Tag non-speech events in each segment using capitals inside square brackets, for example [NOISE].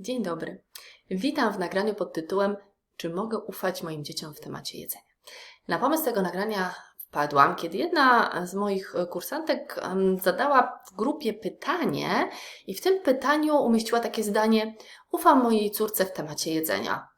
Dzień dobry. Witam w nagraniu pod tytułem Czy mogę ufać moim dzieciom w temacie jedzenia? Na pomysł tego nagrania wpadłam, kiedy jedna z moich kursantek zadała w grupie pytanie i w tym pytaniu umieściła takie zdanie Ufam mojej córce w temacie jedzenia.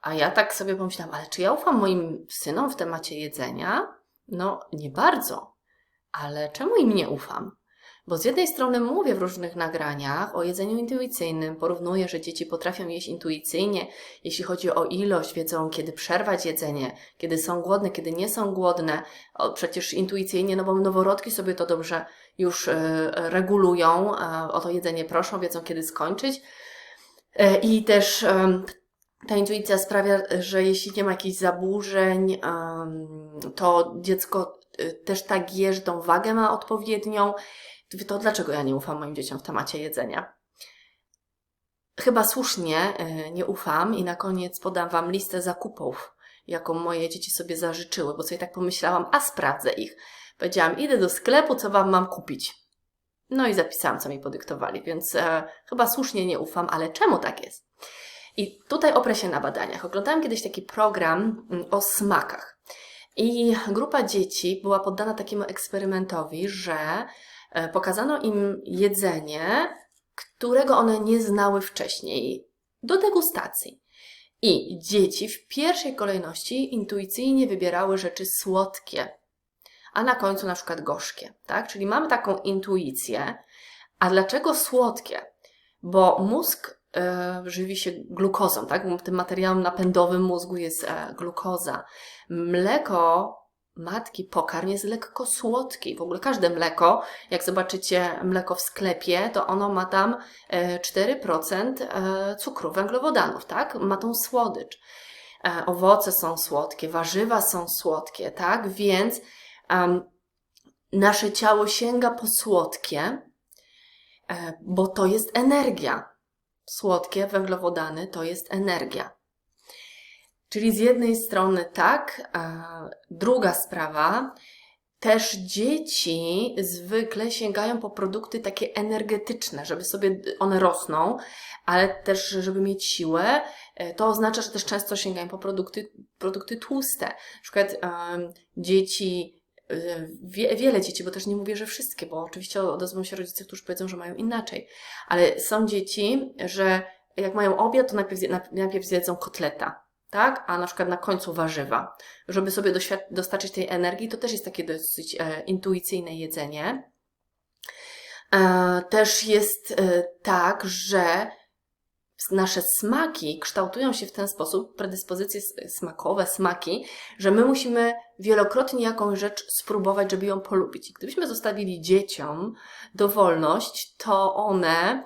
A ja tak sobie pomyślałam, ale czy ja ufam moim synom w temacie jedzenia? No, nie bardzo. Ale czemu im nie ufam? Bo z jednej strony mówię w różnych nagraniach o jedzeniu intuicyjnym, porównuję, że dzieci potrafią jeść intuicyjnie, jeśli chodzi o ilość, wiedzą kiedy przerwać jedzenie, kiedy są głodne, kiedy nie są głodne. O, przecież intuicyjnie, no bo noworodki sobie to dobrze już e, regulują, e, o to jedzenie proszą, wiedzą kiedy skończyć. E, I też ta intuicja sprawia, że jeśli nie ma jakichś zaburzeń, to dziecko też tak je, że tą wagę ma odpowiednią. To dlaczego ja nie ufam moim dzieciom w temacie jedzenia? Chyba słusznie e, nie ufam i na koniec podam Wam listę zakupów, jaką moje dzieci sobie zażyczyły, bo sobie tak pomyślałam, a sprawdzę ich. Powiedziałam, idę do sklepu, co Wam mam kupić. No i zapisałam, co mi podyktowali, więc e, chyba słusznie nie ufam, ale czemu tak jest? I tutaj oprę się na badaniach. Oglądałam kiedyś taki program mm, o smakach. I grupa dzieci była poddana takiemu eksperymentowi, że pokazano im jedzenie, którego one nie znały wcześniej, do degustacji. I dzieci w pierwszej kolejności intuicyjnie wybierały rzeczy słodkie, a na końcu na przykład gorzkie, tak? Czyli mamy taką intuicję. A dlaczego słodkie? Bo mózg e, żywi się glukozą, tak? Tym materiałem napędowym mózgu jest e, glukoza. Mleko matki pokarm jest lekko słodki. W ogóle każde mleko, jak zobaczycie mleko w sklepie, to ono ma tam e, 4% e, cukru, węglowodanów, tak? Ma tą słodycz. E, Owoce są słodkie, warzywa są słodkie, tak? Więc em, nasze ciało sięga po słodkie, e, bo to jest energia. Słodkie węglowodany to jest energia. Czyli z jednej strony tak, a druga sprawa, też dzieci zwykle sięgają po produkty takie energetyczne, żeby sobie one rosną, ale też, żeby mieć siłę. E, To oznacza, że też często sięgają po produkty, produkty tłuste. Na przykład em, dzieci, e, wie, wiele dzieci, bo też nie mówię, że wszystkie, bo oczywiście odezwą się rodzice, którzy powiedzą, że mają inaczej, ale są dzieci, że jak mają obiad, to najpierw, najpierw zjedzą kotleta tak? A na przykład na końcu warzywa. Żeby sobie dostarczyć tej energii, to też jest takie dosyć e, intuicyjne jedzenie. E, też jest e, tak, że nasze smaki kształtują się w ten sposób, predyspozycje smakowe, smaki, że my musimy wielokrotnie jakąś rzecz spróbować, żeby ją polubić. I gdybyśmy zostawili dzieciom dowolność, to one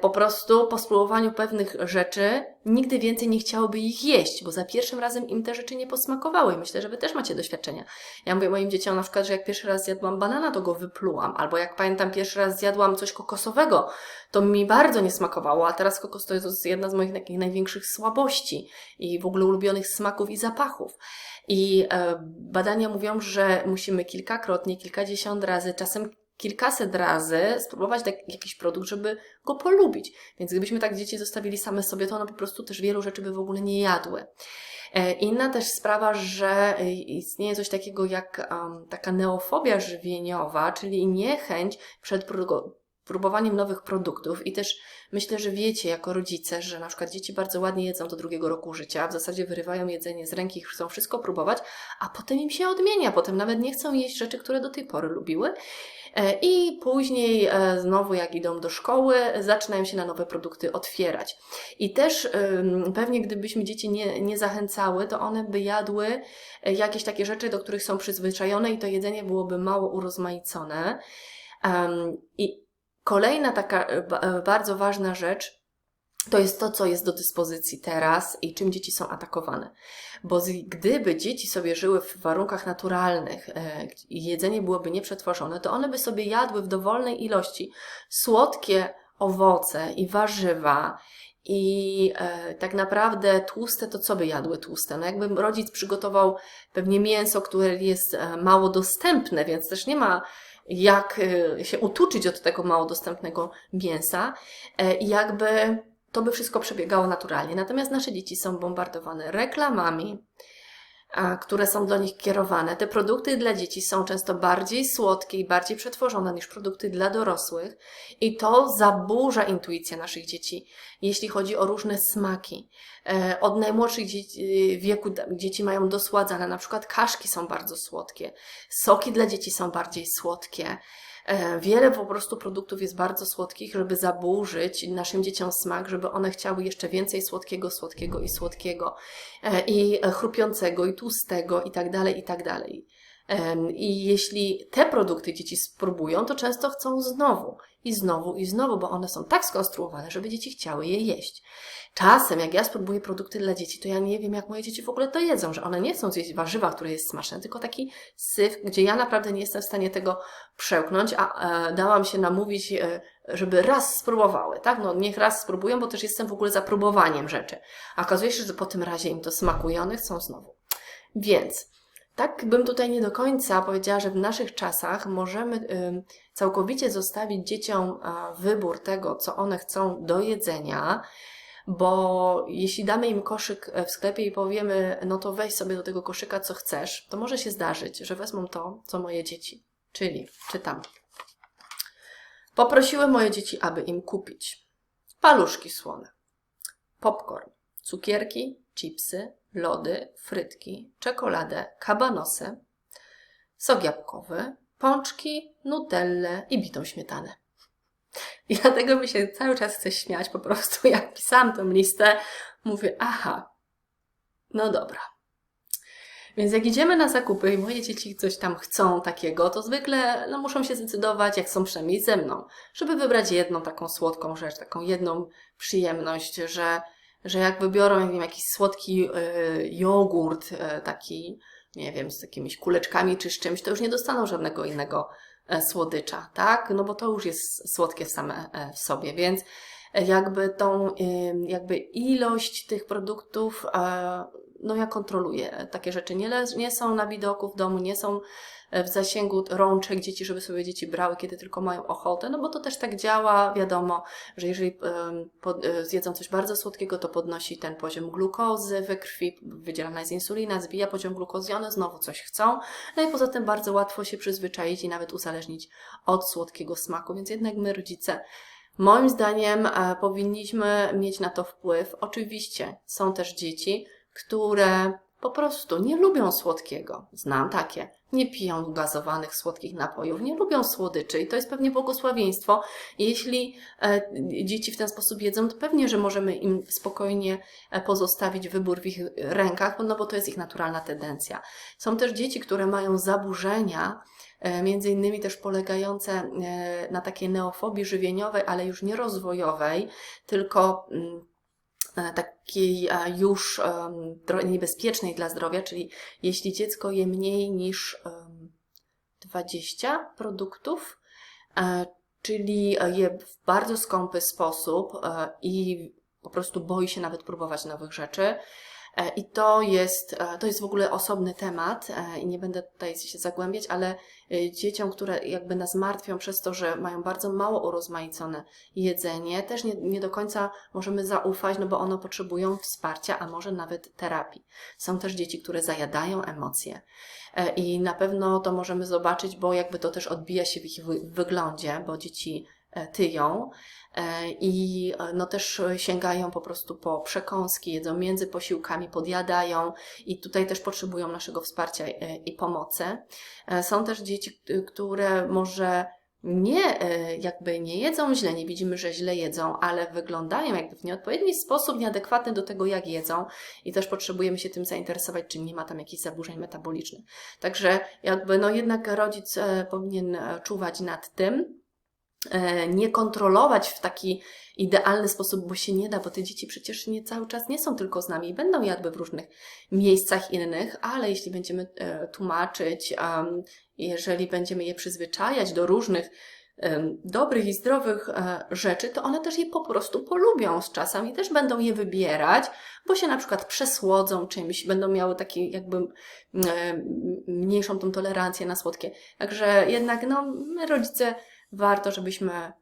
po prostu po spróbowaniu pewnych rzeczy nigdy więcej nie chciałyby ich jeść, bo za pierwszym razem im te rzeczy nie posmakowały. I myślę, że Wy też macie doświadczenia. Ja mówię moim dzieciom na przykład, że jak pierwszy raz zjadłam banana, to go wyplułam. Albo jak pamiętam, pierwszy raz zjadłam coś kokosowego, to mi bardzo nie smakowało, a teraz kokos to jest jedna z moich takich największych słabości i w ogóle ulubionych smaków i zapachów. I e, badania mówią, że musimy kilkakrotnie, kilkadziesiąt razy, czasem kilkaset razy spróbować tak, jakiś produkt, żeby go polubić. Więc gdybyśmy tak dzieci zostawili same sobie, to one po prostu też wielu rzeczy by w ogóle nie jadły. E, Inna też sprawa, że e, istnieje coś takiego jak um, taka neofobia żywieniowa, czyli niechęć przed pró- próbowaniem nowych produktów i też myślę, że wiecie jako rodzice, że na przykład dzieci bardzo ładnie jedzą do drugiego roku życia, w zasadzie wyrywają jedzenie z ręki, chcą wszystko próbować, a potem im się odmienia, potem nawet nie chcą jeść rzeczy, które do tej pory lubiły. E, I później e, znowu jak idą do szkoły, zaczynają się na nowe produkty otwierać. I też pewnie gdybyśmy dzieci nie, nie zachęcały, to one by jadły e, jakieś takie rzeczy, do których są przyzwyczajone i to jedzenie byłoby mało urozmaicone. I kolejna taka ba- bardzo ważna rzecz, to jest to, co jest do dyspozycji teraz i czym dzieci są atakowane. Bo gdyby dzieci sobie żyły w warunkach naturalnych e, i jedzenie byłoby nieprzetworzone, to one by sobie jadły w dowolnej ilości słodkie owoce i warzywa i e, tak naprawdę tłuste, to co by jadły tłuste? No jakby rodzic przygotował pewnie mięso, które jest e, mało dostępne, więc też nie ma jak e, się utuczyć od tego mało dostępnego mięsa e, jakby to by wszystko przebiegało naturalnie. Natomiast nasze dzieci są bombardowane reklamami, które są do nich kierowane. Te produkty dla dzieci są często bardziej słodkie i bardziej przetworzone niż produkty dla dorosłych, i to zaburza intuicję naszych dzieci, jeśli chodzi o różne smaki. E, Od najmłodszych dzieci, wieku dzieci mają dosładzane, na przykład kaszki są bardzo słodkie, soki dla dzieci są bardziej słodkie. E, Wiele po prostu produktów jest bardzo słodkich, żeby zaburzyć naszym dzieciom smak, żeby one chciały jeszcze więcej słodkiego, słodkiego i słodkiego, e, i e, chrupiącego, i tłustego, i tak dalej, i tak dalej. I jeśli te produkty dzieci spróbują, to często chcą znowu, i znowu, i znowu, bo one są tak skonstruowane, żeby dzieci chciały je jeść. Czasem, jak ja spróbuję produkty dla dzieci, to ja nie wiem, jak moje dzieci w ogóle to jedzą, że one nie chcą zjeść warzywa, które jest smaczne, tylko taki syf, gdzie ja naprawdę nie jestem w stanie tego przełknąć, a e, dałam się namówić, e, żeby raz spróbowały, tak? No niech raz spróbują, bo też jestem w ogóle za próbowaniem rzeczy. A okazuje się, że po tym razie im to smakuje, one chcą znowu. Więc tak bym tutaj nie do końca powiedziała, że w naszych czasach możemy całkowicie zostawić dzieciom wybór tego, co one chcą do jedzenia, bo jeśli damy im koszyk e, w sklepie i powiemy, no to weź sobie do tego koszyka, co chcesz, to może się zdarzyć, że wezmą to, co moje dzieci. Czyli, czytam. Poprosiłem moje dzieci, aby im kupić paluszki słone, popcorn, cukierki, chipsy, lody, frytki, czekoladę, kabanosy, sok jabłkowy, pączki, nutellę i bitą śmietanę. I dlatego mi się cały czas chce śmiać po prostu, [LAUGHS] jak pisałam tą listę, mówię, aha, no dobra. Więc jak idziemy na zakupy i moje dzieci coś tam chcą takiego, to zwykle no, muszą się zdecydować, jak są przynajmniej ze mną, żeby wybrać jedną taką słodką rzecz, taką jedną przyjemność, że, że jak wybiorą nie wiem, jakiś słodki y, jogurt, y, taki, nie wiem, z jakimiś kuleczkami czy z czymś, to już nie dostaną żadnego innego e, słodycza, tak? No bo to już jest słodkie same e, w sobie, więc e, jakby tą, jakby ilość tych produktów, e, no ja kontroluję. Takie rzeczy nie, nie są na widoku w domu, nie są e, w zasięgu rączek dzieci, żeby sobie dzieci brały, kiedy tylko mają ochotę, no bo to też tak działa, wiadomo, że jeżeli e, zjedzą coś bardzo słodkiego, to podnosi ten poziom glukozy we krwi, wydzielana jest insulina, zbija poziom glukozy i one znowu coś chcą. No i poza tym bardzo łatwo się przyzwyczaić i nawet uzależnić od słodkiego smaku, więc jednak my rodzice Moim zdaniem e, powinniśmy mieć na to wpływ. Oczywiście są też dzieci, które po prostu nie lubią słodkiego. Znam takie. Nie piją gazowanych, słodkich napojów, nie lubią słodyczy i to jest pewnie błogosławieństwo. Jeśli e, dzieci w ten sposób jedzą, to pewnie, że możemy im spokojnie e, pozostawić wybór w ich rękach, no bo to jest ich naturalna tendencja. Są też dzieci, które mają zaburzenia, e, między innymi też polegające na takiej neofobii żywieniowej, ale już nie rozwojowej, tylko mm, takiej e, już tro- niebezpiecznej dla zdrowia, czyli jeśli dziecko je mniej niż em, 20 produktów, e, czyli je w bardzo skąpy sposób e, i po prostu boi się nawet próbować nowych rzeczy. E, I to jest, e, to jest w ogóle osobny temat e, i nie będę tutaj się zagłębiać, ale dzieciom, które jakby nas martwią przez to, że mają bardzo mało urozmaicone jedzenie, też nie, nie do końca możemy zaufać, no bo one potrzebują wsparcia, a może nawet terapii. Są też dzieci, które zajadają emocje i na pewno to możemy zobaczyć, bo jakby to też odbija się w ich wy- wyglądzie, bo dzieci e, tyją e, i e, no też sięgają po prostu po przekąski, jedzą między posiłkami, podjadają i tutaj też potrzebują naszego wsparcia i pomocy. Są też dzieci, które może nie, jakby nie jedzą źle, nie widzimy, że źle jedzą, ale wyglądają jakby w nieodpowiedni sposób, nieadekwatny do tego, jak jedzą i też potrzebujemy się tym zainteresować, czy nie ma tam jakichś zaburzeń metabolicznych. Także jakby no jednak rodzic powinien czuwać nad tym, nie kontrolować w taki idealny sposób, bo się nie da, bo te dzieci przecież nie cały czas nie są tylko z nami i będą jadły w różnych miejscach innych, ale jeśli będziemy e, tłumaczyć, jeżeli będziemy je przyzwyczajać do różnych dobrych i zdrowych e, rzeczy, to one też je po prostu polubią z czasem i też będą je wybierać, bo się na przykład przesłodzą czymś, będą miały taki jakby e, mniejszą tą tolerancję na słodkie. Także jednak no, my rodzice warto, żebyśmy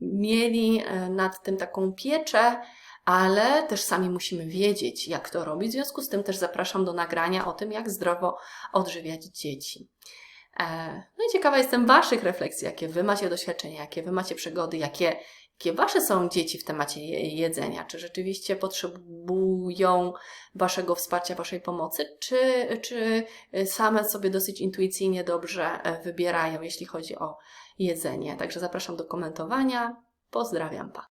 mieli e, nad tym taką pieczę, ale też sami musimy wiedzieć, jak to robić. W związku z tym też zapraszam do nagrania o tym, jak zdrowo odżywiać dzieci. E, No i ciekawa jestem Waszych refleksji, jakie Wy macie doświadczenia, jakie Wy macie przygody, jakie, jakie Wasze są dzieci w temacie je- jedzenia. Czy rzeczywiście potrzebują Waszego wsparcia, Waszej pomocy, czy, czy same sobie dosyć intuicyjnie dobrze e, wybierają, jeśli chodzi o jedzenie. Także zapraszam do komentowania. Pozdrawiam, pa.